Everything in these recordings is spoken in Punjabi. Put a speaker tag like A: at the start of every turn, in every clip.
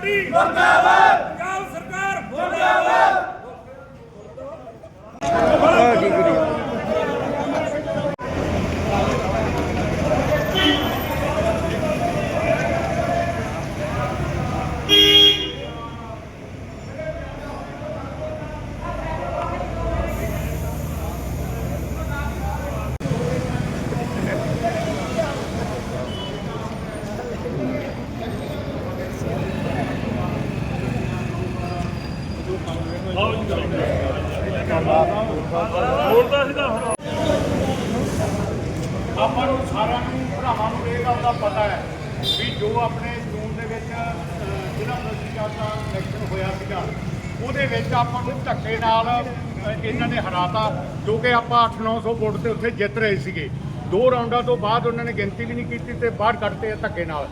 A: ਪਾਰਟੀ ਮੁਰਦਾਬਾਦ ਪੰਜਾਬ ਸਰਕਾਰ ਮੁਰਦਾਬਾਦ ਬੋਲਦਾ ਸੀਗਾ
B: ਆਪਾਂ ਨੂੰ ਸਾਰਿਆਂ ਨੂੰ ਭਰਾਵਾਂ ਨੂੰ ਇਹ ਗੱਲ ਦਾ ਪਤਾ ਹੈ ਵੀ ਜੋ ਆਪਣੇ ਜੂਨ ਦੇ ਵਿੱਚ ਅਹ, ਜ਼ਿਲ੍ਹਾ ਦਾ ਇਲੈਕਸ਼ਨ ਹੋਇਆ ਸੀਗਾ ਉਹਦੇ ਵਿੱਚ ਆਪਾਂ ਨੂੰ ਧੱਕੇ ਨਾਲ ਇਹਨਾਂ ਨੇ ਹਰਾਤਾ ਜੋ ਕਿ ਆਪਾਂ 8-900 ਵੋਟ ਤੇ ਉੱਥੇ ਜਿੱਤ ਰਹੇ ਸੀਗੇ। ਦੋ ਰਾਉਂਡਾਂ ਤੋਂ ਬਾਅਦ ਉਹਨਾਂ ਨੇ ਗਿਣਤੀ ਵੀ ਨਹੀਂ ਕੀਤੀ ਤੇ ਬਾਹਰ ਕੱਢਤੇ ਧੱਕੇ ਨਾਲ।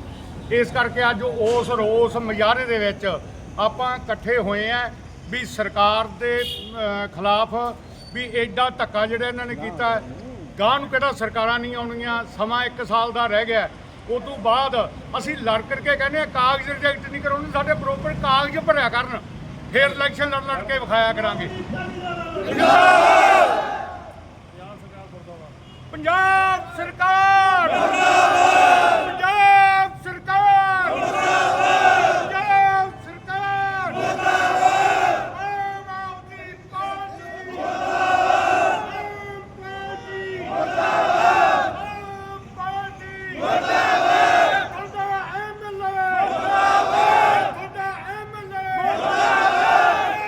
B: ਇਸ ਕਰਕੇ ਅੱਜ ਉਸ ਰੋਸ ਮੁਜ਼ਾਹਰੇ ਦੇ ਵਿੱਚ ਆਪਾਂ ਇਕੱਠੇ ਹੋਏ ਆ। ਵੀ ਸਰਕਾਰ ਦੇ ਖਿਲਾਫ ਵੀ ਐਡਾ ਧੱਕਾ ਜਿਹੜਾ ਇਹਨਾਂ ਨੇ ਕੀਤਾ ਹੈ, ਗਾਂ ਨੂੰ ਕਿਹੜਾ ਸਰਕਾਰਾਂ ਨਹੀਂ ਆਉਣਗੀਆਂ ਸਮਾਂ 1 ਸਾਲ ਦਾ ਰਹਿ ਗਿਆ ਉਸ ਤੋਂ ਬਾਅਦ ਅਸੀਂ ਲੜ ਕਰਕੇ ਕਹਿੰਦੇ ਆ ਕਾਗਜ਼ ਰਿਜੈਕਟ ਨਹੀਂ ਕਰਾਉਣੇ ਸਾਡੇ ਪ੍ਰੋਪਰ ਕਾਗਜ਼ ਭਰਿਆ ਕਰਨ। ਫਿਰ ਇਲੈਕਸ਼ਨ ਲੜ ਲੜ ਕੇ ਵਿਖਾਇਆ ਕਰਾਂਗੇ। ਪੰਜਾਬ ਸਰਕਾਰ! ਪੰਜਾਬ ਸਰਕਾਰ ਪੰਜਾਬ ਸਰਕਾਰ Aam Aadmi party Aam party Aam party ਤੁਹਾਡਾ ਐਮਐਲਏ ਤੁਹਾਡਾ ਐਮਐਲਏ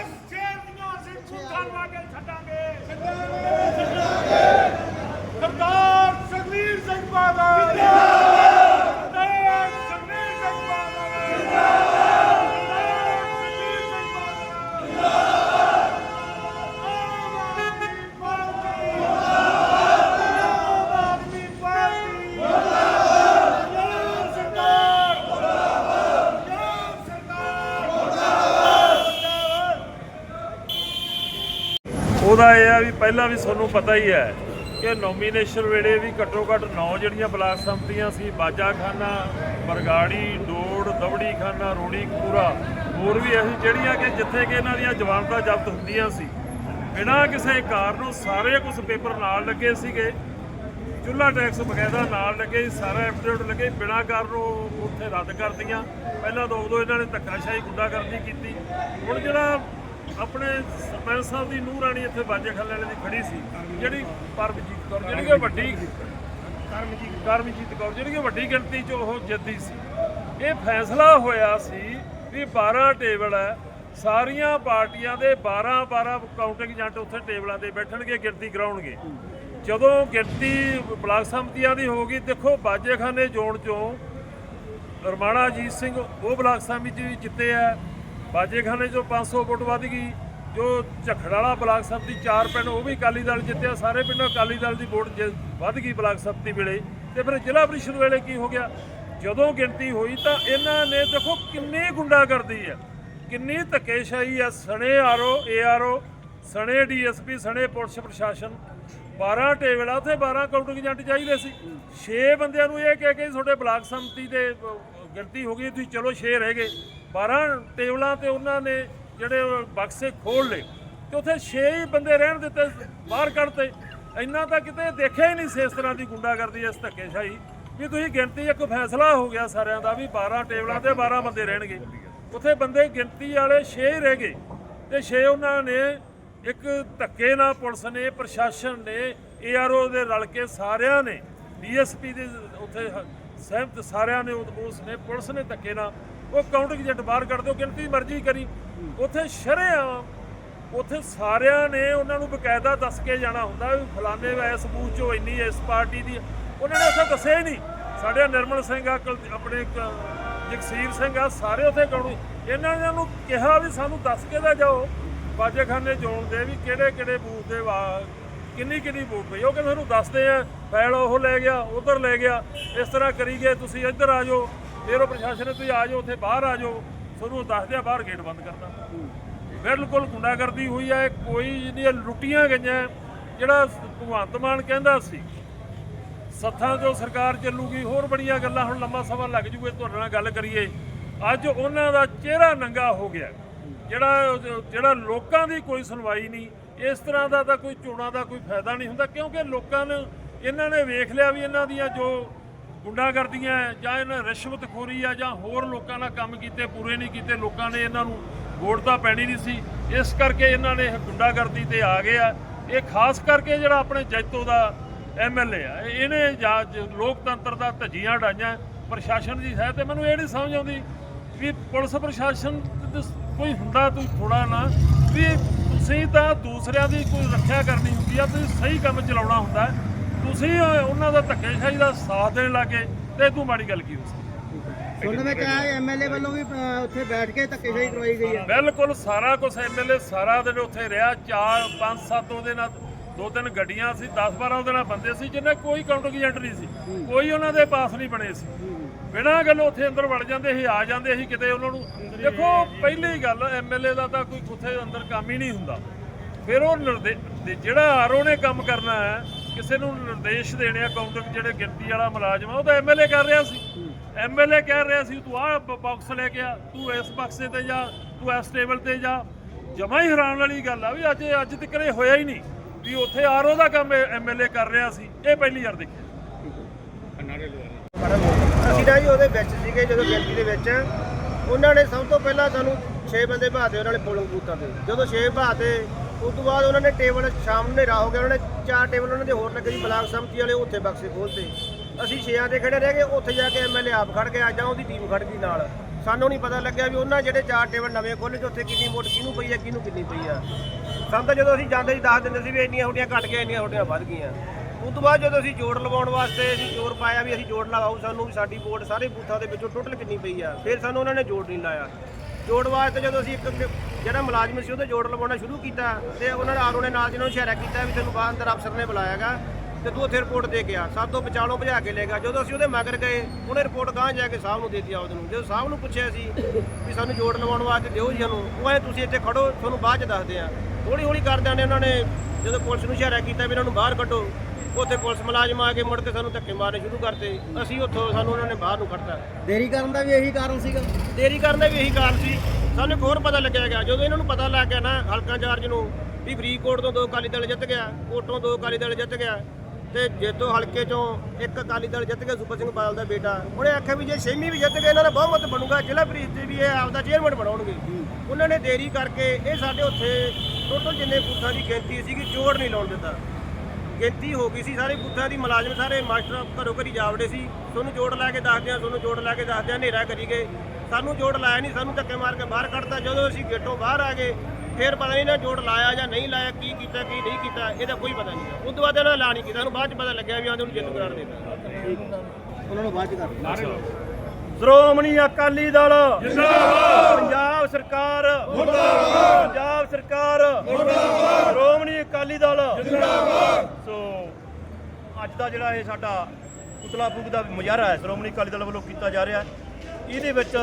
B: ਇਸ ਸ਼ਹਿਰ ਦੀਆਂ ਅਸੀਂ ਝੂਠਾਂ ਲਾ ਕੇ ਛੱਡਾਂਗੇ ਸਰਦਾਰ ਸੁਖਬੀਰ ਸਿੰਘ ਬਾਦਲ ਸਰਦਾਰ ਸੁਖਬੀਰ ਸਿੰਘ ਬਾਦਲ ਸਰਦਾਰ ਸੁਖਬੀਰ ਸਿੰਘ ਬਾਦਲ ਆਮ ਆਦਮੀ ਪਾਰਟੀ ਆਮ ਆਦਮੀ ਪਾਰਟੀ ਪੰਜਾਬ ਸਰਕਾਰ ਪੰਜਾਬ ਸਰਕਾਰ
A: ਉਹਦਾ ਇਹ ਆ ਵੀ ਪਹਿਲਾਂ ਵੀ ਤੁਹਾਨੂੰ ਪਤਾ ਹੀ ਹੈ ਕਿ ਨੋਮੀਨੇਸ਼ਨ ਵੇਲੇ ਵੀ ਘੱਟੋ ਘੱਟ 9 ਜਿਹੜੀਆਂ ਬਲਾਕ ਸੰਮਤੀਆਂ ਸੀ ਬਾਜਾਖਾਨਾ ਬਰਗਾੜੀ ਡੋੜ ਦਵੜੀ ਖਾਨਾ ਰੋੜੀ ਕਪੂਰਾ ਹੋਰ ਵੀ ਅਸੀਂ ਜਿਹੜੀਆਂ ਕਿ ਜਿੱਥੇ ਕਿ ਇਹਨਾਂ ਦੀਆਂ ਜ਼ਮਾਨਤਾਂ ਜ਼ਬਤ ਹੁੰਦੀਆਂ ਸੀ। ਬਿਨਾਂ ਕਿਸੇ ਕਾਰਨ ਸਾਰੇ ਕੁਝ ਪੇਪਰ ਨਾਲ ਲੱਗੇ ਸੀਗੇ। ਚੁੱਲਾ ਟੈਕਸ ਵਗੈਰਾ ਨਾਲ ਲੱਗੇ ਸੀ, ਸਾਰਾ ਐਫੀਡੇਵਿਟ ਲੱਗੇ ਬਿਨਾਂ ਕਾਰਨ ਉਹ ਉੱਥੇ ਰੱਦ ਕਰਦੀਆਂ ਪਹਿਲਾਂ ਤਾਂ ਉਦੋਂ ਇਹਨਾਂ ਨੇ ਧੱਕਾਸ਼ਾਹੀ ਗੁੰਡਾਗਰਦੀ ਕੀਤੀ। ਹੁਣ ਜਿਹੜਾ ਆਪਣੇ ਸਰਪੰਚ ਸਾਹਿਬ ਦੀ ਨੂੰਹ ਰਾਣੀ ਇੱਥੇ ਬਾਜੇ ਖੱਲੇ ਵਾਲੇ ਦੀ ਖੜੀ ਸੀ। ਜਿਹੜੀ ਪਰਮਜੀਤ ਕੌਰ ਜਿਹੜੀ ਕਿ ਵੱਡੀ ਕਰਮਜੀਤ ਕਰਮਜੀਤ ਕੌਰ ਜਿਹੜੀ ਕਿ ਵੱਡੀ ਗਿਣਤੀ 'ਚ ਉਹ ਜਿੱਤੀ ਸੀ। ਇਹ ਫੈਸਲਾ ਹੋਇਆ ਸੀ ਵੀ 12 ਟੇਬਲ ਹੈ ਸਾਰੀਆਂ ਪਾਰਟੀਆਂ ਦੇ 12 12 ਕਾਊਂਟਿੰਗ ਏਜੰਟ ਉੱਥੇ ਟੇਬਲਾਂ ਤੇ ਬੈਠਣਗੇ ਗਿਣਤੀ ਕਰਾਉਣਗੇ। ਜਦੋਂ ਗਿਣਤੀ ਬਲਾਕ ਸੰਮਤੀਆਂ ਦੀ ਹੋ ਗਈ ਦੇਖੋ ਬਾਜੇਖਾਨੇ ਜ਼ੋਨ ਚੋਂ ਰਮਾਣਾ ਅਜੀਤ ਸਿੰਘ ਉਹ ਬਲਾਕ ਸਮਿਤੀ ਜਿੱਤੇ ਆ ਬਾਜੇਖਾਨੇ ਚੋਂ 500 ਵੋਟ ਵੱਧ ਗਈ। ਜੋ ਝਖੜ ਵਾਲਾ ਬਲਾਕ ਸੰਮਤੀ ਚਾਰ ਪਿੰਡ, ਉਹ ਵੀ ਅਕਾਲੀ ਦਲ ਜਿੱਤਿਆ। ਸਾਰੇ ਪਿੰਡੋਂ ਅਕਾਲੀ ਦਲ ਦੀ ਵੋਟ ਜਿ- ਵੱਧ ਗਈ ਬਲਾਕ ਸੰਮਤੀ ਵੇਲੇ। ਤੇ ਫਿਰ ਜ਼ਿਲ੍ਹਾ ਪ੍ਰੀਸ਼ਦ ਵੇਲੇ ਕੀ ਹੋ ਗਿਆ? ਜਦੋਂ ਗਿਣਤੀ ਹੋਈ ਤਾਂ ਇਹਨਾਂ ਨੇ ਦੇਖੋ ਕਿੰਨੀ ਗੁੰਡਾਗਰਦੀ ਹੈ ਕਿੰਨੀ ਧੱਕੇਸ਼ਾਹੀ ਹੈ ਸਣੇ ਆਰਓ, ਏਆਰਓ, ਸਣੇ ਡੀਐਸਪੀ, ਸਣੇ ਪੁਲਿਸ ਪ੍ਰਸ਼ਾਸਨ। 12 ਟੇਬਲ ਆ ਉੱਥੇ 12 ਕਾਊਂਟਿੰਗ ਏਜੰਟ ਚਾਹੀਦੇ ਸੀ। 6 ਬੰਦਿਆਂ ਨੂੰ ਇਹ ਕਹਿ ਕੇ ਤੁਹਾਡੇ ਬਲਾਕ ਸੰਮਤੀ ਦੇ ਗਿਣਤੀ ਹੋ ਗਈ। ਤੁਸੀਂ ਚਲੋ 6 ਰਹਿ ਗਏ। 12 ਟੇਬਲਾਂ ਤੇ ਉਹਨਾਂ ਨੇ ਜਿਹੜੇ ਬਕਸੇ ਖੋਲ ਲਏ ਤੇ ਉੱਥੇ 6 ਹੀ ਬੰਦੇ ਰਹਿਣ ਦਿੱਤੇ ਬਾਹਰ ਕੱਢਤੇ ਇੰਨਾ ਤਾਂ ਕਿਤੇ ਦੇਖਿਆ ਹੀ ਨਹੀਂ ਸੀ ਇਸ ਤਰ੍ਹਾਂ ਦੀ ਗੁੰਡਾਗਰਦੀ, ਇਸ ਧੱਕੇਸ਼ਾਹੀ। ਵੀ ਤੁਸੀਂ ਗਿਣਤੀ ਇੱਕ ਫੈਸਲਾ ਹੋ ਗਿਆ ਸਾਰਿਆਂ ਦਾ ਵੀ 12 ਟੇਬਲਾਂ ਤੇ 12 ਬੰਦੇ ਰਹਿਣਗੇ। ਉੱਥੇ ਬੰਦੇ ਗਿਣਤੀ ਵਾਲੇ 6 ਹੀ ਰਹਿ ਗਏ ਤੇ 6 ਉਹਨਾਂ ਨੇ ਇੱਕ ਧੱਕੇ ਨਾਲ ਪੁਲਿਸ ਨੇ, ਪ੍ਰਸ਼ਾਸਨ ਨੇ ਏਆਰਓ ਦੇ ਰਲ ਕੇ ਸਾਰਿਆਂ ਨੇ ਡੀਐਸਪੀ ਦੇ ਉੱਥੇ ਸਹਿਮਤ ਸਾਰਿਆਂ ਨੇ, ਉਹ- ਉਸ ਨੇ, ਪੁਲਿਸ ਨੇ ਧੱਕੇ ਨਾਲ ਉਹ ਕਾਊਂਟਿੰਗ ਏਜੰਟ ਬਾਹਰ ਕੱਢ ਦਿਓ, ਗਿਣਤੀ ਮਰਜ਼ੀ ਕਰੀ। ਉੱਥੇ ਸ਼ਰੇਆਮ, ਉੱਥੇ ਸਾਰਿਆਂ ਨੇ ਉਹਨਾਂ ਨੂੰ ਬਕਾਇਦਾ ਦੱਸ ਕੇ ਜਾਣਾ ਹੁੰਦਾ ਵੀ ਫਲਾਣੇ ਇਸ ਬੂਥ ਚੋਂ ਇੰਨੀ, ਇਸ ਪਾਰਟੀ ਦੀ। ਉਹਨਾਂ ਨੇ ਉੱਥੇ ਦੱਸਿਆ ਹੀ ਨਹੀਂ। ਸਾਡੇ ਨਿਰਮਲ ਸਿੰਘ ਆ ਕੁਲ- ਆਪਣੇ ਕ- ਜਗਸੀਰ ਸਿੰਘ ਆ, ਸਾਰੇ ਉੱਥੇ ਕਾਊਂਟ ਇਹਨਾਂ ਨੇ ਨੂੰ ਕਿਹਾ ਵੀ ਸਾਨੂੰ ਦੱਸ ਕੇ ਤਾਂ ਜਾਓ। ਬਾਜੇਖਾਨੇ ਜ਼ੋਨ ਦੇ ਵੀ ਕਿਹੜੇ ਕਿਹੜੇ ਬੂਥ ਦੇ ਵਾ ਕਿੰਨੀ ਕਿੰਨੀ ਵੋਟ ਪਈ। ਉਹ ਕਹਿੰਦੇ ਤੁਹਾਨੂੰ ਦੱਸਦੇ ਆ, ਫੈਲ ਉਹ ਲੈ ਗਿਆ, ਉਧਰ ਲੈ ਗਿਆ। ਇਸ ਤਰ੍ਹਾਂ ਕਰੀ ਗਏ, ਤੁਸੀਂ ਇੱਧਰ ਆ ਜਾਓ। ਫਿਰ ਉਹ ਪ੍ਰਸ਼ਾਸਨ ਨੇ ਤੁਸੀਂ ਆ ਜਾਓ, ਉੱਥੇ ਬਾਹਰ ਆ ਜਾਓ। ਤੁਹਾਨੂੰ ਦੱਸਦੇ ਆ ਬਾਹਰ ਗੇਟ ਬੰਦ ਕਰਤਾ। ਬਿਲਕੁਲ ਗੁੰਡਾਗਰਦੀ ਹੋਈ ਹੈ ਕੋਈ ਜਿਹੜੀਆਂ ਲੁੱਟੀਆਂ ਗਈਆਂ। ਜਿਹੜਾ ਭਗਵੰਤ ਮਾਨ ਕਹਿੰਦਾ ਸੀ, ਸੱਥਾਂ ਤੋਂ ਸਰਕਾਰ ਚੱਲੂਗੀ, ਹੋਰ ਬੜੀਆਂ ਗੱਲਾਂ ਹੁਣ ਲੰਮਾ ਸਮਾਂ ਲੱਗ ਜੂਗਾ, ਤੁਹਾਡੇ ਨਾਲ ਗੱਲ ਕਰੀਏ। ਅੱਜ ਉਹਨਾਂ ਦਾ ਚਿਹਰਾ ਨੰਗਾ ਹੋ ਗਿਆ। ਜਿਹੜਾ ਜਿਹੜਾ ਲੋਕਾਂ ਦੀ ਕੋਈ ਸੁਣਵਾਈ ਨਹੀਂ, ਇਸ ਤਰ੍ਹਾਂ ਦਾ ਤਾਂ ਕੋਈ ਚੋਣਾਂ ਦਾ ਕੋਈ ਫਾਇਦਾ ਨਹੀਂ ਹੁੰਦਾ, ਕਿਉਂਕਿ ਲੋਕਾਂ ਨੇ, ਇਹਨਾਂ ਨੇ ਵੇਖ ਲਿਆ ਵੀ ਇਹਨਾਂ ਦੀਆਂ ਜੋ ਗੁੰਡਾਗਰਦੀਆਂ ਜਾਂ ਇਹਨਾਂ ਰਿਸ਼ਵਤਖੋਰੀ ਆ, ਜਾਂ ਹੋਰ ਲੋਕਾਂ ਨਾਲ ਕੰਮ ਕੀਤੇ, ਪੂਰੇ ਨਹੀਂ ਕੀਤੇ, ਲੋਕਾਂ ਨੇ ਇਹਨਾਂ ਨੂੰ ਵੋਟ ਤਾਂ ਪੈਣੀ ਨਹੀਂ ਸੀ। ਇਸ ਕਰਕੇ ਇਹਨਾਂ ਨੇ ਗੁੰਡਾਗਰਦੀ ਤੇ ਆ ਗਏ ਆ। ਇਹ ਖਾਸ ਕਰਕੇ ਜਿਹੜਾ ਆਪਣੇ ਜੈਤੋ ਦਾ ਐਮਐਲਏ ਆ ਇਹਨੇ ਜਾ- ਜ- ਲੋਕਤੰਤਰ ਦਾ ਧੱਜੀਆਂ ਡਾਈਆਂ ਪ੍ਰਸ਼ਾਸਨ ਦੀ ਹੈ ਤੇ ਮੈਨੂੰ ਇਹ ਨਹੀਂ ਸਮਝ ਆਉਂਦੀ ਵੀ ਪੁਲਿਸ ਪ੍ਰਸ਼ਾਸਨ ਕੋਈ ਹੁੰਦਾ ਤੂੰ ਥੋੜਾ ਨਾ, ਵੀ ਤੁਸੀਂ ਤਾਂ ਦੂਸਰਿਆਂ ਦੀ ਕੋਈ ਰੱਖਿਆ ਕਰਨੀ ਹੁੰਦੀ ਆ, ਤੁਸੀਂ ਸਹੀ ਕੰਮ ਚਲਾਉਣਾ ਹੁੰਦਾ। ਤੁਸੀਂ ਉਹ- ਉਹਨਾਂ ਦਾ ਧੱਕੇਸ਼ਾਹੀ ਦਾ ਸਾਥ ਦੇਣ ਲੱਗੇ ਤੇ ਤੂੰ ਮਾੜੀ ਗੱਲ ਕੀ ਹੋ ਸਕਦੀ?
C: ਸੁਣਨ ਵਿੱਚ ਆਇਆ ਐਮਐਲਏ ਵੱਲੋਂ ਵੀ ਅ, ਉੱਥੇ ਬੈਠ ਕੇ ਧੱਕੇਸ਼ਾਹੀ ਕਰਵਾਈ ਗਈ ਹੈ।
A: ਬਿਲਕੁਲ ਸਾਰਾ ਕੁਝ ਐਮਐਲਏ ਸਾਰਾ ਦਿਨ ਉੱਥੇ ਰਿਹਾ ਚਾਰ ਪੰਜ ਸੱਤ ਉਹਦੇ ਨਾਲ ਦੋ ਤਿੰਨ ਗੱਡੀਆਂ ਸੀ 10 12 ਉਹਦੇ ਨਾਲ ਬੰਦੇ ਸੀ ਜਿੰਨੇ ਕੋਈ ਕਾਊਂਟਰ ਏਜੰਟ ਨਹੀਂ ਸੀ। ਕੋਈ ਉਹਨਾਂ ਦੇ ਪਾਸ ਨਹੀਂ ਬਣੇ ਸੀ। ਬਿਨਾਂ ਗੱਲ ਉੱਥੇ ਅੰਦਰ ਵੜ ਜਾਂਦੇ ਸੀ ਆ ਜਾਂਦੇ ਸੀ ਕਿਤੇ ਉਹਨਾਂ ਨੂੰ। ਦੇਖੋ ਪਹਿਲੀ ਗੱਲ ਐਮਐਲਏ ਦਾ ਤਾਂ ਕੋਈ ਉੱਥੇ ਅੰਦਰ ਕੰਮ ਹੀ ਨਹੀਂ ਹੁੰਦਾ। ਫਿਰ ਉਹ ਨਿਰਦੇ ਦੇ- ਜਿਹੜਾ ਆਰਓ ਨੇ ਕੰਮ ਕਰਨਾ ਹੈ ਕਿਸੇ ਨੂੰ ਨਿਰਦੇਸ਼ ਦੇਣੇ ਆ ਕਾਊਂਟਰ ਜਿਹੜੇ ਗਿਣਤੀ ਵਾਲਾ ਮੁਲਾਜ਼ਮ ਆ, ਉਹ ਤਾਂ ਐਮਐਲਏ ਕਰ ਰਿਹਾ ਸੀ। ਐਮਐਲਏ ਕਹਿ ਰਿਹਾ ਸੀ, ਤੂੰ ਆਹ ਬਾਕਸ ਲੈ ਕੇ ਆ, ਤੂੰ ਇਸ ਬਕਸੇ ਤੇ ਜਾ, ਤੂੰ ਇਸ ਟੇਬਲ ਤੇ ਜਾ। ਜਮਾ ਹੀ ਹੈਰਾਨ ਵਾਲੀ ਗੱਲ ਆ ਵੀ ਅੱਜ ਅੱਜ ਤੱਕ ਇਹ ਹੋਇਆ ਹੀ ਨਹੀਂ ਵੀ ਉੱਥੇ ਆਰਓ ਦਾ ਕੰਮ ਐਮਐਲਏ ਕਰ ਰਿਹਾ ਸੀ। ਇਹ ਪਹਿਲੀ ਵਾਰ ਦੇਖਿਆ।
C: ਅਸੀਂ ਤਾਂ ਜੀ ਉਹਦੇ ਵਿੱਚ ਸੀਗੇ, ਜਦੋਂ ਗਿਣਤੀ ਦੇ ਵਿੱਚ। ਉਹਨਾਂ ਨੇ ਸਭ ਤੋਂ ਪਹਿਲਾਂ ਸਾਨੂੰ 6 ਬੰਦੇ ਭਾਤੇ ਉਹਨਾਂ ਨੇ ਪੋਲਿੰਗ ਬੂਥਾਂ ਤੇ। ਜਦੋਂ 6 ਭਾਤੇ ਉਸ ਤੋਂ ਬਾਅਦ ਉਹਨਾਂ ਨੇ ਟੇਬਲ ਸ਼ਾਮ ਨੂੰ ਹਨੇਰਾ ਹੋ ਗਿਆ, ਉਹਨਾਂ ਨੇ ਚਾਰ ਟੇਬਲ ਉਹਨਾਂ ਦੇ ਹੋਰ ਲੱਗੇ ਜੀ ਬਲਾਕ ਸੰਮਤੀ ਵਾਲੇ ਉੱਥੇ ਬਕਸੇ ਖੋਲਤੇ। ਅਸੀਂ ਛੇਆਂ ਤੇ ਖੜੇ ਰਹਿ ਗਏ, ਉੱਥੇ ਜਾ ਕੇ ਐਮਐਲਏ ਆਪ ਖੜ ਗਿਆ, ਜਾਂ ਉਹਦੀ ਟੀਮ ਖੜ ਗਈ ਨਾਲ। ਸਾਨੂੰ ਨਹੀਂ ਪਤਾ ਲੱਗਿਆ ਵੀ ਉਹਨਾਂ ਜਿਹੜੇ ਚਾਰ ਟੇਬਲ ਨਵੇਂ ਖੋਲੇ ਤੇ ਉੱਥੇ ਕਿੰਨੀ ਵੋਟ ਕਿਹਨੂੰ ਪਈ ਆ, ਕਿਹਨੂੰ ਕਿੰਨੀ ਪਈ ਆ। ਸਾਨੂੰ ਤਾਂ ਜਦੋਂ ਅਸੀਂ ਜਾਂਦੇ ਸੀ, ਦੱਸ ਦਿੰਦੇ ਸੀ ਵੀ ਇੰਨੀਆਂ ਹੁੱਡੀਆਂ ਘਟ ਗਈਆਂ, ਇੰਨੀਆਂ ਹੁੱਡੀਆਂ ਵੱਧ ਗਈਆਂ। ਉਸ ਤੋਂ ਬਾਅਦ ਜਦੋਂ ਅਸੀਂ ਜੋੜ ਲਵਾਉਣ ਵਾਸਤੇ ਅਸੀਂ ਜੋਰ ਪਾਇਆ ਵੀ ਅਸੀਂ ਜੋੜ ਲਵਾਓ, ਸਾਨੂੰ ਵੀ ਸਾਡੀ ਵੋਟ ਸਾਰੇ ਬੂਥਾਂ ਦੇ ਵਿੱਚੋਂ ਟੋਟਲ ਕਿੰਨੀ ਪਈ ਆ। ਫਿਰ ਸਾਨੂੰ ਉਹਨਾਂ ਨੇ ਜੋੜ ਨਹੀਂ ਲਾਇਆ। ਜੋੜ ਵਾਸਤੇ ਜਦੋਂ ਅਸੀਂ ਇੱਕ ਜਿਹੜਾ ਮੁਲਾਜ਼ਮ ਸੀ ਉਹਦੇ ਜੋੜ ਲਵਾਉਣਾ ਸ਼ੁਰੂ ਕੀਤਾ ਤੇ ਉਹਨਾਂ ਨੇ ਆਰਓ ਨੇ ਨਾਲ ਜਿਹਨਾਂ ਨੂੰ ਇਸ਼ਾਰਾ ਕੀਤਾ ਵੀ ਤੈਨੂੰ ਬਾਹਰ ਅੰਦਰ ਅਫਸਰ ਨੇ ਬੁਲਾਇਆਗਾ ਤੇ ਤੂੰ ਉੱਥੇ ਰਿਪੋਰਟ ਦੇ ਕੇ ਆ। ਸਭ ਤੋਂ ਵਿਚਾਲੋਂ ਭਜਾ ਕੇ ਲੈ ਗਿਆ। ਜਦੋਂ ਅਸੀਂ ਉਹਦੇ ਮਗਰ ਗਏ ਉਹਨੇ ਰਿਪੋਰਟ ਗਾਂਹ ਜਾ ਕੇ ਸਾਹਿਬ ਨੂੰ ਦੇ ਦਿੱਤੀ ਉਹਦੇ ਨੂੰ। ਜਦੋਂ ਸਾਹਿਬ ਨੂੰ ਪੁੱਛਿਆ ਸੀ ਵੀ ਸਾਨੂੰ ਜੋੜ ਲਵਾਉਣ ਵਾਸਤੇ ਦਿਓ ਜੀ ਸਾਨੂੰ ਉਹ ਐ ਤੁਸੀਂ ਇੱਥੇ ਖੜੋ ਤੁਹਾਨੂੰ ਬਾਅਦ ਚ ਦੱਸਦੇ ਆ। ਹੌਲੀ ਹੌਲੀ ਕਰਦਿਆਂ ਨੇ ਉਹਨਾਂ ਨੇ। ਜਦੋਂ ਪੁਲਿਸ ਨੂੰ ਇਸ਼ਾਰਾ ਕੀਤਾ ਵੀ ਇਹਨਾਂ ਨੂੰ ਬਾਹਰ ਕੱਢੋ ਉੱਥੇ ਪੁਲਿਸ ਮੁਲਾਜ਼ਮ ਆ ਕੇ ਮੁੜ ਕੇ ਸਾਨੂੰ ਧੱਕੇ ਮਾਰਨੇ ਸ਼ੁਰੂ ਕਰਤੇ। ਅਸੀਂ ਉੱਥੋਂ ਸਾਨੂੰ ਉਹਨਾਂ ਨੇ ਬਾਹਰ ਨੂੰ ਕੱਢਤਾ
D: ਦੇਰੀ ਕਰਨ ਦਾ ਵੀ ਇਹੀ ਕਾਰਨ ਸੀਗਾ।
C: ਦੇਰੀ ਕਰਨ ਦਾ ਵੀ ਇਹੀ ਕਾਰਨ ਸੀ। ਸਾਨੂੰ ਇੱਕ ਹੋਰ ਪਤਾ ਲੱਗਿਆ ਗਿਆ ਜਦੋਂ ਇਹਨਾਂ ਨੂੰ ਪਤਾ ਲੱਗ ਗਿਆ ਨਾ, ਹਲਕਾ ਚਾਰਜ ਨੂੰ, ਵੀ ਫਰੀਦਕੋਟ ਤੋਂ ਦੋ ਅਕਾਲੀ ਦਲ ਜਿੱਤ ਗਿਆ, ਕੋਟੋਂ ਦੋ ਅਕਾਲੀ ਦਲ ਜਿੱਤ ਗਿਆ, ਤੇ ਜੇਤੋ ਹਲਕੇ ਚੋਂ ਇੱਕ ਅਕਾਲੀ ਦਲ ਜਿੱਤ ਗਿਆ ਸੁਪਰ ਸਿੰਘ ਬਾਦਲ ਦਾ ਬੇਟਾ। ਉਹਨੇ ਆਖਿਆ ਵੀ ਜੇ ਛੇਵੀਂ ਵੀ ਜਿੱਤ ਗਏ, ਇਹਨਾਂ ਦਾ ਬਹੁਮਤ ਬਣੂਗਾ, ਜ਼ਿਲ੍ਹਾ ਪ੍ਰੀਸ਼ਦ ਦੇ ਵੀ ਇਹ ਆਪਦਾ ਚੇਅਰਮੈਨ ਬਣਾਉਣਗੇ। ਉਹਨਾਂ ਨੇ ਦੇਰੀ ਕਰਕੇ ਇਹ ਸਾਡੇ ਉੱਥੇ ਟੋਟਲ ਜਿੰਨੇ ਬੂਥਾਂ ਦੀ ਗਿਣਤੀ ਸੀਗੀ, ਜੋੜ ਨਹੀਂ ਲਾਉਣ ਦਿੱਤਾ। ਗਿਣਤੀ ਹੋ ਗਈ ਸੀ, ਸਾਰੇ ਬੂਥਾਂ ਦੀ ਮੁਲਾਜ਼ਮ ਸਾਰੇ ਮਾਸਟਰ ਘਰੋਂ ਘਰੀ ਜਾਵੜੇ ਸੀ। ਤੁਹਾਨੂੰ ਜੋੜ ਲਾ ਕੇ ਦੱਸਦੇ ਆ ਤੁਹਾਨੂੰ ਜੋੜ ਲਾ ਕੇ ਦੱਸਦੇ ਆ ਹਨੇਰਾ ਕਰੀ ਗਏ। ਸਾਨੂੰ ਜੋੜ ਲਾਇਆ ਨਹੀਂ ਸਾਨੂੰ ਧੱਕੇ ਮਾਰ ਕੇ ਬਾਹਰ ਕੱਢਤਾ। ਜਦੋਂ ਅਸੀਂ ਗੇਟੋਂ ਬਾਹਰ ਆ ਗਏ ਫਿਰ ਪਤਾ ਨਹੀਂ ਨਾ ਜੋੜ ਲਾਇਆ ਜਾਂ ਨਹੀਂ ਲਾਇਆ ਕੀ ਕੀਤਾ ਕੀ ਨਹੀਂ ਕੀਤਾ ਇਹਦਾ ਕੋਈ ਪਤਾ ਨਹੀਂ। ਉਸ ਤੋਂ ਬਾਅਦ ਇਹਨਾਂ ਐਲਾਨ ਨਹੀਂ ਕੀਤਾ ਸਾਨੂੰ ਬਾਅਦ ਚ ਪਤਾ ਲੱਗਿਆ ਵੀ ਆਂਦੇ ਨੂੰ ਜਿੱਤ ਕਰਾਰ ਦਿੱਤਾ।
D: ਉਹਨਾਂ ਨੂੰ ਬਾਅਦ ਚ ਕਰ
C: ਸ਼੍ਰੋਮਣੀ ਅਕਾਲੀ ਦਲ। ਜਿੰਦਾਬਾਦ। ਪੰਜਾਬ ਸਰਕਾਰ। ਮੁਰਦਾਬਾਦ। ਪੰਜਾਬ ਸਰਕਾਰ। ਮੁਰਦਾਬਾਦ। ਸ਼੍ਰੋਮਣੀ ਅਕਾਲੀ ਦਲ। ਜਿੰਦਾਬਾਦ। ਸੋ ਅੱਜ ਦਾ ਜਿਹੜਾ ਇਹ ਸਾਡਾ ਪੁਤਲਾ ਫੂਕ ਦਾ ਮੁਜ਼ਾਹਰਾ ਹੈ ਸ਼੍ਰੋਮਣੀ ਅਕਾਲੀ ਦਲ ਵੱਲੋਂ ਕੀਤਾ ਜਾ ਰਿਹਾ ਹੈ। ਇਹਦੇ ਵਿੱਚ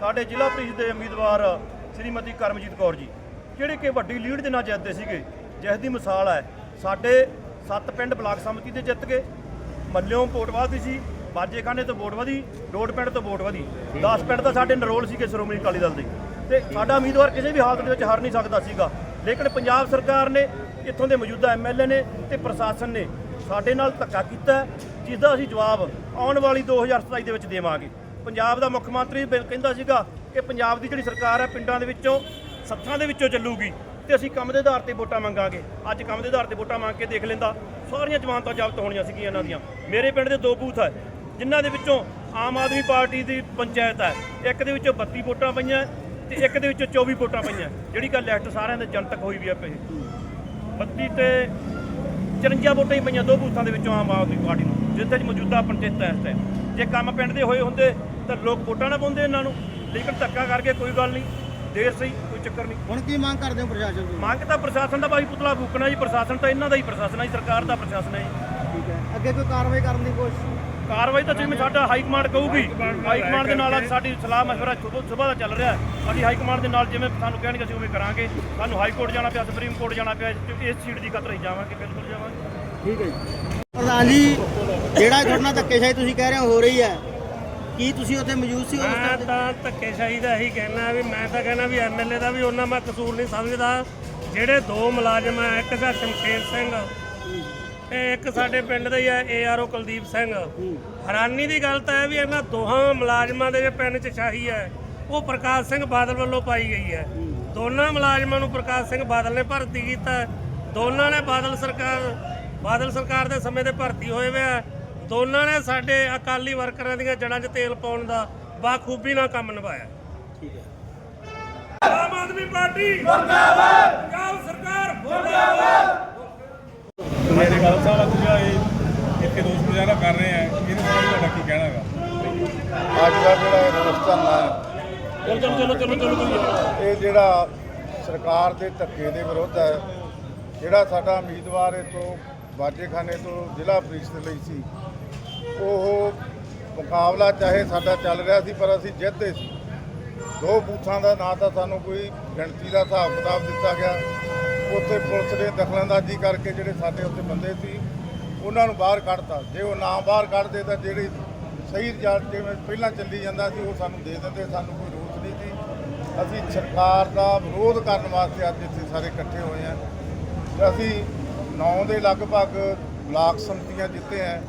C: ਸਾਡੇ ਜ਼ਿਲ੍ਹਾ ਪ੍ਰੀਸ਼ਦ ਦੇ ਉਮੀਦਵਾਰ ਸ੍ਰੀਮਤੀ ਕਰਮਜੀਤ ਕੌਰ ਜੀ, ਜਿਹੜੇ ਕਿ ਵੱਡੀ ਲੀਡ ਦੇ ਨਾਲ ਜਿੱਤਦੇ ਸੀਗੇ, ਜਿਸ ਦੀ ਮਿਸਾਲ ਹੈ, ਸਾਡੇ ਸੱਤ ਪਿੰਡ ਬਲਾਕ ਸਮਿਤੀ ਦੇ ਜਿੱਤ ਗਏ। ਮੱਲਿਓਂ ਵੋਟ ਵਧੀ ਸੀ, ਬਾਜੇਖਾਨੇ ਤੋਂ ਵੋਟ ਵਧੀ, ਡੋਡ ਪਿੰਡ ਤੋਂ ਵੋਟ ਵਧੀ। 10 ਪਿੰਡ ਤਾਂ ਸਾਡੇ ਨਰੋਲ ਸੀਗੇ ਸ਼੍ਰੋਮਣੀ ਅਕਾਲੀ ਦਲ ਦੇ। ਤੇ ਸਾਡਾ ਉਮੀਦਵਾਰ ਕਿਸੇ ਵੀ ਹਾਲਤ ਦੇ ਵਿੱਚ ਹਾਰ ਨਹੀਂ ਸਕਦਾ ਸੀਗਾ। ਲੇਕਿਨ ਪੰਜਾਬ ਸਰਕਾਰ ਨੇ ਇੱਥੋਂ ਦੇ ਮੌਜੂਦਾ ਐਮਐਲਏ ਨੇ ਤੇ ਪ੍ਰਸ਼ਾਸਨ ਨੇ ਸਾਡੇ ਨਾਲ ਧੱਕਾ ਕੀਤਾ ਜਿਸ ਦਾ ਅਸੀਂ ਜਵਾਬ ਆਉਣ ਵਾਲੀ 2027 ਦੇ ਵਿੱਚ ਦੇਵਾਂਗੇ। ਪੰਜਾਬ ਦਾ ਮੁੱਖ ਮੰਤਰੀ ਬਿਲ ਕਹਿੰਦਾ ਸੀਗਾ ਕਿ ਪੰਜਾਬ ਦੀ ਜਿਹੜੀ ਸਰਕਾਰ ਹੈ ਪਿੰਡਾਂ ਦੇ ਵਿੱਚੋਂ, ਸੱਥਾਂ ਦੇ ਵਿੱਚੋਂ ਚੱਲੂਗੀ ਤੇ ਅਸੀਂ ਕੰਮ ਦੇ ਆਧਾਰ ਤੇ ਵੋਟਾਂ ਮੰਗਾਂਗੇ। ਅੱਜ ਕੰਮ ਦੇ ਆਧਾਰ ਤੇ ਵੋਟਾਂ ਮੰਗ ਕੇ ਦੇਖ ਲੈਂਦਾ, ਸਾਰੀਆਂ ਜ਼ਮਾਨਤਾਂ ਜ਼ਬਤ ਹੋਣੀਆਂ ਸੀਗੀਆਂ ਇਹਨਾਂ ਦੀਆਂ। ਮੇਰੇ ਪਿੰਡ ਦੇ ਦੋ ਬੂਥ ਹੈ, ਜਿਨ੍ਹਾਂ ਦੇ ਵਿੱਚੋਂ ਆਮ ਆਦਮੀ ਪਾਰਟੀ ਦੀ ਪੰਚਾਇਤ ਹੈ। ਇੱਕ ਦੇ ਵਿੱਚੋਂ 32 ਵੋਟਾਂ ਪਈਆਂ ਤੇ ਇੱਕ ਦੇ ਵਿੱਚੋਂ 24 ਵੋਟਾਂ ਪਈਆਂ। ਜਿਹੜੀ ਕੱਲ ਲਿਸਟ ਸਾਰਿਆਂ ਦੇ ਜਨਤਕ ਹੋਈ ਵੀ ਆ ਪਈ। 32 ਤੇ 54 ਵੋਟਾਂ ਹੀ ਪਈਆਂ ਦੋ ਬੂਥਾਂ ਦੇ ਵਿੱਚੋਂ ਆਮ ਆਦਮੀ ਪਾਰਟੀ ਨੂੰ, ਜਿੱਥੇ ਮੌਜੂਦਾ ਪੰਚਾਇਤ ਹੈ। ਜੇ ਕੰਮ ਪਿੰਡ ਦੇ ਹੋਏ ਹੁੰਦੇ ਤਾਂ ਲੋਕ ਵੋਟਾਂ ਨਾ ਪਾਉਂਦੇ ਇਹਨਾਂ ਨੂੰ। ਲੇਕਿਨ ਧੱਕਾ ਕਰਕੇ ਕੋਈ ਗੱਲ ਨਹੀਂ। ਦੇਰ ਸਹੀ ਕੋਈ ਚੱਕਰ ਨਹੀਂ।
D: ਹੁਣ ਕੀ ਮੰਗ ਕਰਦੇ ਹੋ ਪ੍ਰਸ਼ਾਸਨ ਤੋਂ?
C: ਮੰਗ ਤਾਂ ਪ੍ਰਸ਼ਾਸਨ ਦਾ ਬਾਈ ਪੁਤਲਾ ਫੂਕਣਾ ਜੀ। ਪ੍ਰਸ਼ਾਸਨ ਤਾਂ ਇਹਨਾਂ ਦਾ ਹੀ ਪ੍ਰਸ਼ਾਸਨ ਹੈ ਜੀ, ਸਰਕਾਰ ਦਾ ਪ੍ਰਸ਼ਾਸਨ ਹੈ ਜੀ।
D: ਠੀਕ ਹੈ। ਅੱਗੇ ਕੋਈ ਕਾਰਵਾਈ ਕਰਨ ਦੀ ਕੋਸ਼ਿਸ਼?
C: ਕਾਰਵਾਈ ਤਾਂ ਜਿਵੇਂ ਸਾਡਾ ਹਾਈ ਕਮਾਂਡ ਕਹੂਗੀ। ਹਾਈ ਕਮਾਂਡ ਦੇ ਨਾਲ ਅੱਜ ਸਾਡੀ ਸਲਾਹ ਮਸ਼ਵਰਾ ਸੁਬਹ ਦਾ ਚੱਲ ਰਿਹਾ ਹੈ। ਸਾਡੀ ਹਾਈ ਕਮਾਂਡ ਦੇ ਨਾਲ ਜਿਵੇਂ ਸਾਨੂੰ ਕਹਿਣਗੇ ਅਸੀਂ ਉਵੇਂ ਕਰਾਂਗੇ। ਸਾਨੂੰ ਹਾਈ ਕੋਰਟ ਜਾਣਾ ਪਿਆ ਸੁਪਰੀਮ ਕੋਰਟ ਜਾਣਾ ਪਿਆ। ਇਸ ਸੀਟ ਦੀ ਕਤਰ ਹੀ ਜਾਵਾਂਗੇ ਬਿਲਕੁਲ ਜਾਵਾਂਗੇ।
D: ਠੀਕ ਹੈ ਜੀ। ਪ੍ਰਧਾਨ ਜੀ ਜਿਹੜਾ ਤੁਹਾਡੇ ਨਾਲ ਧੱਕੇਸ਼ਾਹੀ ਤੁਸੀਂ ਕਹਿ ਰਹੇ ਹੋ ਹੋ ਰਹੀ ਹੈ। ਕੀ ਤੁਸੀਂ ਉੱਥੇ ਮੌਜੂਦ ਸੀ ਉਸ
E: ਮੈਂ
D: time ਤੇ?
E: ਤਾਂ ਧੱਕੇਸ਼ਾਹੀ ਦਾ ਇਹੀ ਕਹਿਣਾ ਵੀ ਮੈਂ ਤਾਂ ਕਹਿਣਾ ਵੀ ਐਮਐਲਏ ਦਾ ਵੀ ਉਹਨਾਂ ਮੈਂ ਕਸੂਰ ਨਹੀਂ ਸਮਝਦਾ ਜਿਹੜੇ ਦੋ ਮੁਲਾਜ਼ਮ ਆ ਇੱਕ ਦਾ ਸ਼ਮਸ਼ੇਰ ਸਿੰਘ ਤੇ ਇੱਕ ਸਾਡੇ ਪਿੰਡ ਦਾ ਹੀ ਆ ਏਆਰਓ ਕੁਲਦੀਪ ਸਿੰਘ ਹੈਰਾਨੀ ਦੀ ਗੱਲ ਤਾਂ ਇਹ ਵੀ ਇਹਨਾਂ ਦੋਹਾਂ ਮੁਲਾਜ਼ਮਾਂ ਦੇ ਜੇ ਪਿੰਡ 'ਚ ਸ਼ਾਹੀ ਹੈ ਉਹ ਪ੍ਰਕਾਸ਼ ਸਿੰਘ ਬਾਦਲ ਵੱਲੋਂ ਪਾਈ ਗਈ ਹੈ ਦੋਨਾਂ ਮੁਲਾਜ਼ਮਾਂ ਨੂੰ ਪ੍ਰਕਾਸ਼ ਸਿੰਘ ਬਾਦਲ ਨੇ ਭਰਤੀ ਕੀਤਾ ਹੈ। ਦੋਨਾਂ ਨੇ ਬਾਦਲ ਸਰਕਾਰ ਬਾਦਲ ਸਰਕਾਰ ਦੇ ਸਮੇਂ ਦੇ ਭਰਤੀ ਹੋਏ ਵੇ ਆ ਦੋਨਾਂ ਨੇ ਸਾਡੇ ਅਕਾਲੀ ਵਰਕਰਾਂ ਦੀਆਂ ਜੜ੍ਹਾਂ 'ਚ ਤੇਲ ਪਾਉਣ ਦਾ ਬਾਖੂਬੀ ਨਾਲ ਕੰਮ ਨਿਭਾਇਆ। ਆਮ ਆਦਮੀ ਪਾਰਟੀ ਮੁਰਦਾਬਾਦ! ਪੰਜਾਬ ਸਰਕਾਰ
F: ਮੇਰੇ ਗੱਲ ਸਾਹਿਬ ਅੱਜ ਇਹ ਇੱਥੇ ਦੋਸ਼ ਮੁਜ਼ਾਹਰਾ ਕਰ ਰਹੇ ਆ। ਇਹਦੇ ਬਾਰੇ ਤੁਹਾਡਾ ਕੀ ਕਹਿਣਾ ਹੈਗਾ?
G: ਅੱਜ ਦਾ ਜਿਹੜਾ ਹੈ
A: ਚਲੋ ਚਲੋ ਚਲੋ ਚਲੋ
G: ਇਹ ਜਿਹੜਾ ਸਰਕਾਰ ਦੇ ਧੱਕੇ ਦੇ ਵਿਰੁੱਧ ਹੈ ਜਿਹੜਾ ਸਾਡਾ ਉਮੀਦਵਾਰ ਇਹ ਤੋਂ ਬਾਜੇਖਾਨੇ ਤੋਂ ਜ਼ਿਲ੍ਹਾ ਪ੍ਰੀਸ਼ਦ ਲਈ ਸੀ ਉਹ ਮੁਕਾਬਲਾ ਚਾਹੇ ਸਾਡਾ ਚੱਲ ਰਿਹਾ ਸੀ, ਪਰ ਅਸੀਂ ਜਿੱਤਦੇ ਸੀ। ਦੋ ਬੂਥਾਂ ਦਾ ਨਾ ਤਾਂ ਸਾਨੂੰ ਕੋਈ ਗਿਣਤੀ ਦਾ ਹਿਸਾਬ ਕਿਤਾਬ ਦਿੱਤਾ ਗਿਆ। ਉੱਥੇ ਪੁਲਿਸ ਨੇ ਦਖਲਅੰਦਾਜ਼ੀ ਕਰਕੇ ਜਿਹੜੇ ਸਾਡੇ ਉੱਥੇ ਬੰਦੇ ਸੀ, ਉਹਨਾਂ ਨੂੰ ਬਾਹਰ ਕੱਢਤਾ। ਜੇ ਉਹ ਨਾ ਬਾਹਰ ਕੱਢਦੇ ਤਾਂ ਜਿਹੜੀ ਸਹੀ ਰਿਜ਼ਲਟ ਜਿਵੇਂ ਪਹਿਲਾਂ ਚੱਲੀ ਜਾਂਦਾ ਸੀ, ਉਹ ਸਾਨੂੰ ਦੇ ਦਿੰਦੇ। ਸਾਨੂੰ ਕੋਈ ਰੋਸ ਨਹੀਂ ਸੀ। ਅਸੀਂ ਸਰਕਾਰ ਦਾ ਵਿਰੋਧ ਕਰਨ ਵਾਸਤੇ ਅੱਜ ਇੱਥੇ ਸਾਰੇ ਇਕੱਠੇ ਹੋਏ ਹਾਂ। ਅਸੀਂ 9 ਦੇ ਲਗਭਗ ਬਲਾਕ ਸੰਮਤੀਆਂ ਜਿੱਤੇ ਹੈ।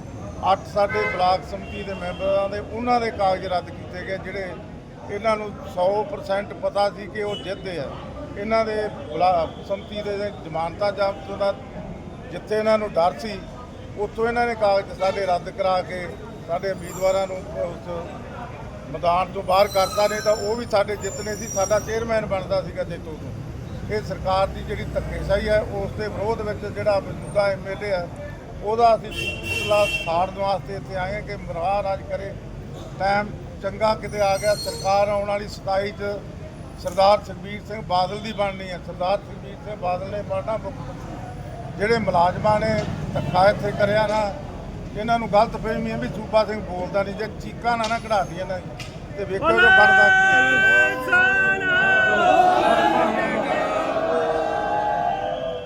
G: 8 ਸਾਡੇ ਬਲਾਕ ਸਮਿਤੀ ਦੇ ਮੈਂਬਰਾਂ ਦੇ, ਉਹਨਾਂ ਦੇ ਕਾਗਜ਼ ਰੱਦ ਕੀਤੇ ਗਏ, ਜਿਹੜੇ ਇਹਨਾਂ ਨੂੰ 100% ਪਤਾ ਸੀ ਕਿ ਉਹ ਜਿੱਤਦੇ ਆ। ਇਹਨਾਂ ਦੇ ਬਲਾਕ ਸੰਮਤੀ ਦੇ ਜ਼ਮਾਨਤਾਂ ਜ਼ਬਤ ਦਾ ਜਿੱਥੇ ਇਹਨਾਂ ਨੂੰ ਡਰ ਸੀ, ਉੱਥੋਂ ਇਹਨਾਂ ਨੇ ਕਾਗਜ਼ ਸਾਡੇ ਰੱਦ ਕਰਾ ਕੇ ਸਾਡੇ ਉਮੀਦਵਾਰਾਂ ਨੂੰ ਉਸ ਮੈਦਾਨ ਤੋਂ ਬਾਹਰ ਕਰਤਾ, ਨਹੀਂ ਤਾਂ ਉਹ ਵੀ ਸਾਡੇ ਜਿੱਤਨੇ ਸੀ, ਸਾਡਾ ਚੇਅਰਮੈਨ ਬਣਦਾ ਸੀਗਾ ਜੇਤੂ ਤੋਂ ਇਹ ਸਰਕਾਰ ਦੀ ਜਿਹੜੀ ਧੱਕੇਸ਼ਾਹੀ ਹੈ, ਉਸ ਦੇ ਵਿਰੋਧ ਵਿੱਚ ਜਿਹੜਾ ਮੌਜੂਦਾ ਐਮਐਲਏ ਹੈ ਉਹਦਾ ਅਸੀਂ ਪੁਤਲਾ ਸਾੜਨ ਵਾਸਤੇ ਇੱਥੇ ਆਏ ਕਿ ਮਹਾਰਾਜ ਕਰੇ। ਟਾਈਮ ਚੰਗਾ ਕਿਤੇ ਆ ਗਿਆ। ਸਰਕਾਰ ਆਉਣ ਵਾਲੀ 27 ਚ ਸਰਦਾਰ ਸੁਖਬੀਰ ਸਿੰਘ ਬਾਦਲ ਦੀ ਬਣਨੀ ਹੈ। ਸਰਦਾਰ ਸੁਖਬੀਰ ਸਿੰਘ ਬਾਦਲ ਨੇ ਬਣਨਾ ਮੁੱਖ ਮੰਤਰੀ ਜਿਹੜੇ ਮੁਲਾਜ਼ਮਾਂ ਨੇ ਧੱਕਾ ਇੱਥੇ ਕਰਿਆ ਨਾ, ਇਹਨਾਂ ਨੂੰ ਗਲਤ ਫਹਿਮੀ ਹੈ ਵੀ ਸੂਬਾ ਸਿੰਘ ਬੋਲਦਾ ਨਹੀਂ, ਜੇ ਚੀਕਾਂ ਨਾ ਨਾ ਕਢਾਦੀਆਂ ਇਹਨਾਂ ਦੀ ਤੇ ਵੇਖੋ ਜੋ ਬਣਦਾ ਕੀ ਹੈ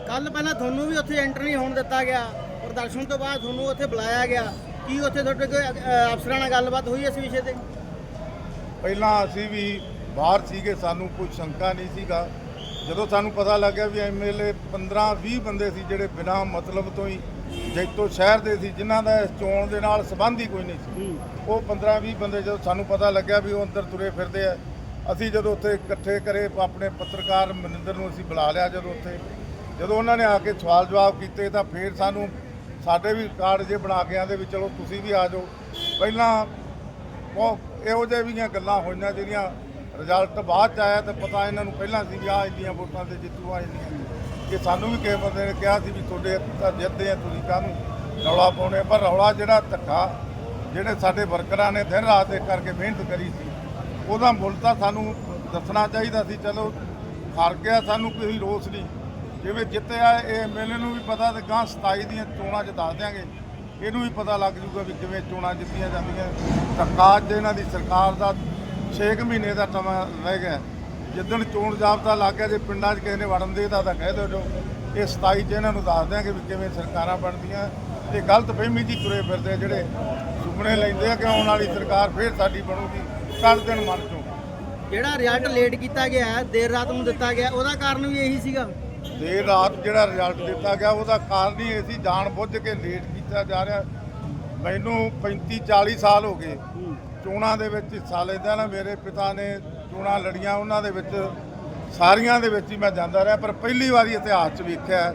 D: ਕੱਲ ਪਹਿਲਾਂ ਤੁਹਾਨੂੰ ਵੀ ਉੱਥੇ ਐਂਟਰ ਨਹੀਂ ਹੋਣ ਦਿੱਤਾ ਗਿਆ। ਪ੍ਰਦਰਸ਼ਨ ਤੋਂ ਬਾਅਦ ਤੁਹਾਨੂੰ ਉੱਥੇ ਬੁਲਾਇਆ ਗਿਆ। ਕੀ ਉੱਥੇ ਤੁਹਾਡੇ ਕੋਈ ਅ, ਅਫਸਰਾਂ ਨਾਲ ਗੱਲਬਾਤ ਹੋਈ ਇਸ ਵਿਸ਼ੇ ਤੇ?
G: ਪਹਿਲਾਂ ਅਸੀਂ ਵੀ ਬਾਹਰ ਸੀਗੇ ਸਾਨੂੰ ਕੋਈ ਸ਼ੰਕਾ ਨਹੀਂ ਸੀਗਾ। ਜਦੋਂ ਸਾਨੂੰ ਪਤਾ ਲੱਗਿਆ ਵੀ ਐਮਐਲਏ 15 20 ਬੰਦੇ ਸੀ ਜਿਹੜੇ ਬਿਨਾਂ ਮਤਲਬ ਤੋਂ ਹੀ ਜੈਤੋ ਸ਼ਹਿਰ ਦੇ ਸੀ ਜਿਨ੍ਹਾਂ ਦਾ ਇਸ ਚੋਣ ਦੇ ਨਾਲ ਸੰਬੰਧ ਹੀ ਕੋਈ ਨਹੀਂ ਸੀ। ਉਹ 15 20 ਬੰਦੇ ਜਦੋਂ ਸਾਨੂੰ ਪਤਾ ਲੱਗਿਆ ਵੀ ਉਹ ਅੰਦਰ ਤੁਰੇ ਫਿਰਦੇ ਆ ਅਸੀਂ ਜਦੋਂ ਉੱਥੇ ਇਕੱਠੇ ਕਰੇ ਆਪਣੇ ਪੱਤਰਕਾਰ ਮਨਿੰਦਰ ਨੂੰ ਅਸੀਂ ਬੁਲਾ ਲਿਆ ਜਦੋਂ ਉੱਥੇ। ਜਦੋਂ ਉਹਨਾਂ ਨੇ ਆ ਕੇ ਸਵਾਲ ਜਵਾਬ ਕੀਤੇ ਤਾਂ ਫਿਰ ਸਾਨੂੰ ਸਾਡੇ ਵੀ ਕਾਰਡ ਜੇ ਬਣਾ ਕੇ ਆਂਦੇ ਵੀ ਚਲੋ ਤੁਸੀਂ ਵੀ ਆ ਜਾਓ। ਪਹਿਲਾਂ ਉਹ ਇਹੋ ਜਿਹੇ ਵੀਆਂ ਗੱਲਾਂ ਹੋਈਆਂ ਜਿਹੜੀਆਂ ਰਿਜ਼ਲਟ ਬਾਅਦ ਚ ਆਇਆ ਤਾਂ ਪਤਾ ਇਹਨਾਂ ਨੂੰ ਪਹਿਲਾਂ ਸੀ ਵੀ ਆਹ ਇੰਨੀਆਂ ਵੋਟਾਂ ਤੇ ਜਿੱਤੂ ਆ ਇੰਨੀਆਂ ਕਿ ਸਾਨੂੰ ਵੀ ਕਿਸੇ ਬੰਦੇ ਨੇ ਕਿਹਾ ਸੀ ਵੀ ਤੁਹਾਡੇ ਤਾਂ ਜਿੱਤਦੇ ਆ, ਤੁਸੀਂ ਕਾਹਨੂੰ ਰੌਲਾ ਪਾਉਣੇ ਪਰ ਰੌਲਾ ਜਿਹੜਾ ਧੱਕਾ ਜਿਹੜੇ ਸਾਡੇ ਵਰਕਰਾਂ ਨੇ ਦਿਨ ਰਾਤ ਇੱਕ ਕਰਕੇ ਮਿਹਨਤ ਕਰੀ ਸੀ, ਉਹਦਾ ਮੁੱਲ ਤਾਂ ਸਾਨੂੰ ਦੱਸਣਾ ਚਾਹੀਦਾ ਸੀ, ਚਲੋ ਹਾਰ ਗਿਆ ਸਾਨੂੰ ਕੋਈ ਰੋਸ ਨਹੀਂ। ਜਿਵੇਂ ਜਿੱਤਿਆ ਇਹ ਐਮਐਲਏ ਨੂੰ ਵੀ ਪਤਾ ਤੇ ਗਾਂ 27 ਦੀਆਂ ਚੋਣਾਂ 'ਚ ਦੱਸ ਦਿਆਂਗੇ। ਇਹਨੂੰ ਵੀ ਪਤਾ ਲੱਗ ਜੂਗਾ ਵੀ ਕਿਵੇਂ ਚੋਣਾਂ ਜਿੱਤੀਆਂ ਜਾਂਦੀਆਂ। ਧੱਕਾ ਅੱਜ ਇਹਨਾਂ ਦੀ ਸਰਕਾਰ ਦਾ 6 ਮਹੀਨੇ ਦਾ ਸਮਾਂ ਰਹਿ ਗਿਆ। ਜਿੱਦਣ ਚੋਣ ਜਾਬਤਾ ਲੱਗ ਗਿਆ ਜੇ ਪਿੰਡਾਂ 'ਚ ਕਿਸੇ ਨੇ ਵੜਨ ਦੇ ਤਾਂ ਕਹਿ ਦਿਓ ਜੋ। ਇਹ 27 'ਚ ਇਹਨਾਂ ਨੂੰ ਦੱਸ ਦਿਆਂਗੇ ਵੀ ਕਿਵੇਂ ਸਰਕਾਰਾਂ ਬਣਦੀਆਂ। ਇਹ ਗਲਤ ਫਹਿਮੀ ਦੀ ਤੁਰੇ ਫਿਰਦੇ ਜਿਹੜੇ ਸੁਪਨੇ ਲੈਂਦੇ ਆ ਕਿ ਆਉਣ ਵਾਲੀ ਸਰਕਾਰ ਫੇਰ ਸਾਡੀ ਬਣੂਗੀ। ਕੱਢ ਦੇਣ ਮਨ ਚੋਂ
D: ਜਿਹੜਾ ਰਿਜ਼ਲਟ ਲੇਟ ਕੀਤਾ ਗਿਆ, ਦੇਰ ਰਾਤ ਨੂੰ ਦਿੱਤਾ ਗਿਆ, ਉਹਦਾ ਕਾਰਨ ਵੀ ਇਹੀ ਸੀਗਾ।
G: ਦੇਰ ਰਾਤ ਜਿਹੜਾ ਰਿਜ਼ਲਟ ਦਿੱਤਾ ਗਿਆ ਉਹਦਾ ਕਾਰਨ ਹੀ ਇਹ ਸੀ ਜਾਣ ਬੁੱਝ ਕੇ ਲੇਟ ਕੀਤਾ ਜਾ ਰਿਹਾ। ਮੈਨੂੰ 35 40 ਸਾਲ ਹੋ ਗਏ। ਚੋਣਾਂ ਦੇ ਵਿੱਚ ਹਿੱਸਾ ਲੈਂਦਾ ਨਾ ਮੇਰੇ ਪਿਤਾ ਨੇ ਚੋਣਾਂ ਲੜੀਆਂ ਉਹਨਾਂ ਦੇ ਵਿੱਚ ਸਾਰੀਆਂ ਦੇ ਵਿੱਚ ਹੀ ਮੈਂ ਜਾਂਦਾ ਰਿਹਾ। ਪਰ ਪਹਿਲੀ ਵਾਰੀ ਇਤਿਹਾਸ 'ਚ ਵੇਖਿਆ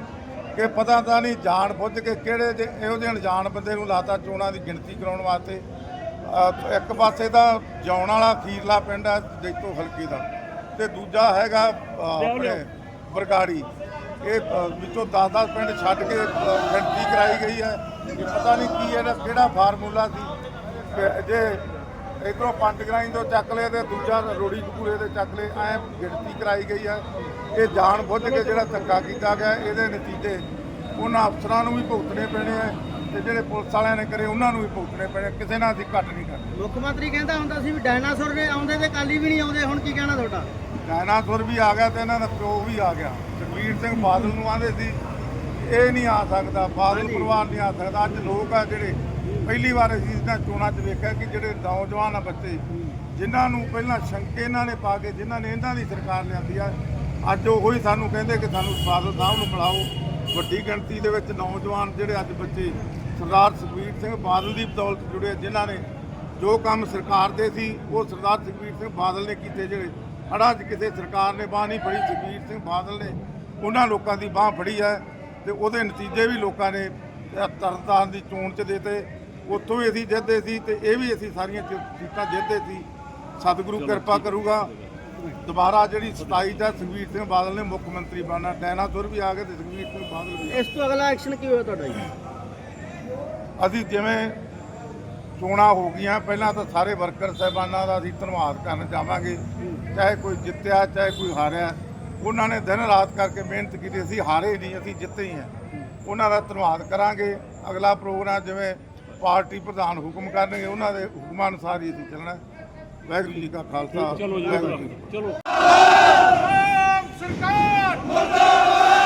G: ਕਿ ਪਤਾ ਤਾਂ ਨਹੀਂ ਜਾਣ ਬੁੱਝ ਕੇ ਕਿਹੜੇ ਜਿਹੇ ਇਹੋ ਜਿਹੇ ਅਣਜਾਣ ਬੰਦੇ ਨੂੰ ਲਾਤਾ ਚੋਣਾਂ ਦੀ ਗਿਣਤੀ ਕਰਾਉਣ ਵਾਸਤੇ। ਇੱਕ ਪਾਸੇ ਤਾਂ ਜਾਉਣ ਵਾਲਾ ਖੀਰਲਾ ਪਿੰਡ ਹੈ ਜੈਤੋ ਹਲਕੇ ਦਾ ਤੇ ਦੂਜਾ ਹੈਗਾ ਬਰਗਾੜੀ। ਇਹ ਵਿੱਚੋਂ 10-10 ਪਿੰਡ ਛੱਡ ਕੇ ਗਿਣਤੀ ਕਰਾਈ ਗਈ ਹੈ। ਇਹ ਪਤਾ ਨਹੀਂ ਕੀ ਇਹਦਾ ਕਿਹੜਾ ਫਾਰਮੂਲਾ ਸੀ। ਕਿ ਜੇ ਇਧਰੋਂ ਪੰਡਗਰਾਈ ਤੋਂ ਚੱਕ ਲਏ ਤੇ ਦੂਜਾ ਰੋੜੀ ਕਪੂਰੇ ਦੇ ਚੱਕ ਲਏ, ਐ ਗਿਣਤੀ ਕਰਾਈ ਗਈ ਹੈ। ਇਹ ਜਾਣ ਬੁੱਝ ਕੇ ਜਿਹੜਾ ਧੱਕਾ ਕੀਤਾ ਗਿਆ, ਇਹਦੇ ਨਤੀਜੇ ਉਹਨਾਂ ਅਫਸਰਾਂ ਨੂੰ ਵੀ ਭੁਗਤਣੇ ਪੈਣੇ ਆ ਤੇ ਜਿਹੜੇ ਪੁਲਿਸ ਵਾਲਿਆਂ ਨੇ ਕਰੇ, ਉਹਨਾਂ ਨੂੰ ਵੀ ਭੁਗਤਣੇ ਪੈਣੇ ਕਿਸੇ ਨਾਲ ਅਸੀਂ ਘੱਟ ਨਹੀਂ ਕਰਦੇ।
D: ਮੁੱਖ ਮੰਤਰੀ ਕਹਿੰਦਾ ਹੁੰਦਾ ਸੀ ਵੀ ਡਾਇਨਾਸੌਰ ਨੇ ਆਉਂਦੇ ਤੇ ਕਾਲੀ ਵੀ ਨਹੀਂ ਆਉਂਦੇ, ਹੁਣ ਕੀ ਕਹਿਣਾ ਤੁਹਾਡਾ?
G: ਡਾਇਨਾਸੌਰ ਵੀ ਆ ਗਿਆ ਤੇ ਇਹਨਾਂ ਦਾ ਪਿਓ ਵੀ ਆ ਗਿਆ। ਸੁਖਬੀਰ ਸਿੰਘ ਬਾਦਲ ਨੂੰ ਆਂਦੇ ਸੀ ਇਹ ਨਹੀਂ ਆ ਸਕਦਾ ਬਾਦਲ ਪਰਿਵਾਰ ਨਹੀਂ ਆ ਸਕਦਾ। ਅੱਜ ਲੋਕ ਆ ਜਿਹੜੇ ਪਹਿਲੀ ਵਾਰ ਅਸੀਂ ਇਹਨਾਂ ਚੋਣਾਂ 'ਚ ਵੇਖਿਆ ਕਿ ਜਿਹੜੇ ਨੌਜਵਾਨ ਆ ਬੱਚੇ ਜਿਨ੍ਹਾਂ ਨੂੰ ਪਹਿਲਾਂ ਸ਼ੰਕੇ ਇਹਨਾਂ ਨੇ ਪਾ ਕੇ ਜਿਨ੍ਹਾਂ ਨੇ ਇਹਨਾਂ ਦੀ ਸਰਕਾਰ ਲਿਆਂਦੀ ਆ ਅੱਜ ਉਹ ਹੀ ਸਾਨੂੰ ਕਹਿੰਦੇ ਕਿ ਸਾਨੂੰ ਬਾਦਲ ਸਾਹਿਬ ਨੂੰ ਬੁਲਾਓ। ਵੱਡੀ ਗਿਣਤੀ ਦੇ ਵਿੱਚ ਨੌਜਵਾਨ ਜਿਹੜੇ ਅੱਜ ਬੱਚੇ ਸਰਦਾਰ ਸੁਖਬੀਰ ਸਿੰਘ ਬਾਦਲ ਦੀ ਬਦੌਲਤ ਜੁੜੇ ਜਿਨ੍ਹਾਂ ਨੇ ਜੋ ਕੰਮ ਸਰਕਾਰ ਦੇ ਸੀ ਉਹ ਸਰਦਾਰ ਸੁਖਬੀਰ ਸਿੰਘ ਬਾਦਲ ਨੇ ਕੀਤੇ ਜਿਹੜੇ ਹੜ੍ਹਾਂ 'ਚ ਕਿਸੇ ਸਰਕਾਰ ਨੇ ਬਾਹ ਨਹੀਂ ਫੜੀ ਸੁਖਬੀਰ ਸਿੰਘ ਬਾਦਲ ਨੇ। ਉਹਨਾਂ ਲੋਕਾਂ ਦੀ ਬਾਹ ਫੜੀ ਹੈ ਤੇ ਉਹਦੇ ਨਤੀਜੇ ਵੀ ਲੋਕਾਂ ਨੇ ਤਰਨਤਾਰਨ ਦੀ ਚੋਣ 'ਚ ਦਿੱਤੇ। ਉੱਥੋਂ ਵੀ ਅਸੀਂ ਜਿੱਤਦੇ ਸੀ ਤੇ ਇਹ ਵੀ ਅਸੀਂ ਸਾਰੀਆਂ ਸੀਟਾਂ ਜਿੱਤਦੇ ਸੀ। ਸਤਿਗੁਰੂ ਕਿਰਪਾ ਕਰੂਗਾ। ਦੁਬਾਰਾ ਜਿਹੜੀ 27 ਦਾ ਸੁਖਬੀਰ ਸਿੰਘ ਬਾਦਲ ਨੇ ਮੁੱਖ ਮੰਤਰੀ ਬਣਨਾ ਡਾਇਨਾਸੌਰ ਵੀ ਆ ਗਏ ਤੇ ਸੁਖਬੀਰ ਸਿੰਘ ਬਾਦਲ ਵੀ
D: ਇਸ ਤੋਂ ਅਗਲਾ ਐਕਸ਼ਨ ਕੀ ਹੋਇਆ ਤੁਹਾਡਾ ਜੀ?
G: ਅਸੀਂ ਜਿਵੇਂ ਚੋਣਾਂ ਹੋ ਗਈਆਂ ਪਹਿਲਾਂ ਤਾਂ ਸਾਰੇ ਵਰਕਰ ਸਾਹਿਬਾਨਾਂ ਦਾ ਅਸੀਂ ਧੰਨਵਾਦ ਕਰਨ ਚਾਹਾਂਗੇ ਚਾਹੇ ਕੋਈ ਜਿੱਤਿਆ ਚਾਹੇ ਕੋਈ ਹਾਰਿਆ ਉਹਨਾਂ ਨੇ ਦਿਨ ਰਾਤ ਕਰਕੇ ਮਿਹਨਤ ਕੀਤੀ। ਅਸੀਂ ਹਾਰੇ ਨਹੀਂ ਅਸੀਂ ਜਿੱਤੇ ਹੀ ਹਾਂ। ਉਹਨਾਂ ਦਾ ਧੰਨਵਾਦ ਕਰਾਂਗੇ। ਅਗਲਾ ਪ੍ਰੋਗਰਾਮ ਜਿਵੇਂ ਪਾਰਟੀ ਪ੍ਰਧਾਨ ਹੁਕਮ ਕਰਨਗੇ ਉਹਨਾਂ ਦੇ ਹੁਕਮਾਂ ਅਨੁਸਾਰ ਹੀ ਅਸੀਂ ਚੱਲਣਾ। ਵਾਹਿਗੁਰੂ ਜੀ ਕਾ ਖਾਲਸਾ। ਵਾਹਿਗੁਰੂ ਜੀ
B: ਸਰਕਾਰ ਮੁਰਦਾਬਾਦ।